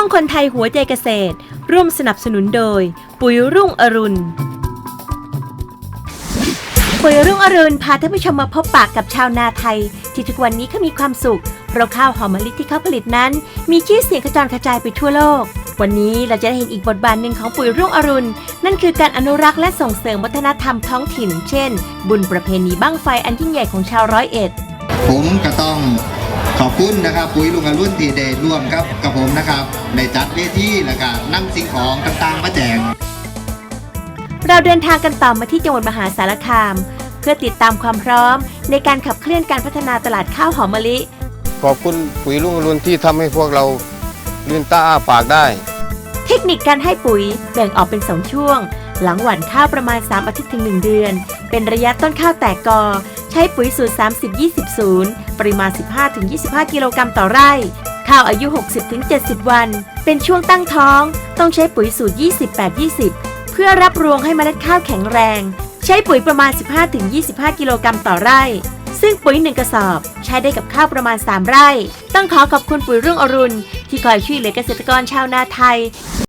องคนไทยหัวใจเกษตร ร่วมสนับสนุนโดย ปุ๋ยรุ่งอรุณ ปุ๋ยรุ่งอรุณพาท่านผู้ชมมาพบปากกับชาวนาไทย ที่ทุกวันนี้เขามีความสุขเพราะข้าวหอมมะลิที่เขาผลิตนั้น มีชื่อเสียงกระจรกระจายไปทั่วโลก วันนี้เราจะได้เห็นอีกบทบาทหนึ่งของปุ๋ยรุ่งอรุณ นั่นคือการอนุรักษ์และส่งเสริมวัฒนธรรมท้องถิ่น เช่น บุญประเพณีบั้งไฟอันยิ่งใหญ่ของชาวร้อยเอ็ด ผมก็ต้อง ขอบคุณนะครับปุ๋ยลุงอรุ่นที่ได้ร่วมครับกับผมนะครับในจัดเวทีแล้วก็นำสิ่งของต่างๆมาแจกเราเดินทางกันต่อมาที่จังหวัดมหาสารคาม เพื่อติดตามความพร้อม ในการขับเคลื่อนการพัฒนาตลาดข้าวหอมมะลิ ขอบคุณปุ๋ยลุงอรุณที่ทำให้พวกเราลืนตาอ้าปากได้ เทคนิคการให้ปุ๋ยแบ่งออกเป็น 2 ช่วง หลังหว่านข้าวประมาณ 3 อาทิตย์ถึง 1 เดือน เป็นระยะต้นข้าวแตกกอ ใช้ปุ๋ยสูตร 30 20 0 ปริมาณ 15-25 กิโลกรัมต่อไร่ ข้าวอายุ 60-70 วัน เป็นช่วงตั้งท้อง ต้องใช้ปุ๋ยสูตร 28-20 เพื่อรับรวงให้เมล็ดข้าวแข็งแรง ใช้ปุ๋ยประมาณ 15-25 กิโลกรัมต่อไร่ ซึ่งปุ๋ยหนึ่งกระสอบ ใช้ได้กับข้าวประมาณ 3 ไร่ ต้องขอขอบคุณปุ๋ยรุ่งอรุณ ที่คอยช่วยเหลือเกษตรกรชาวนาไทย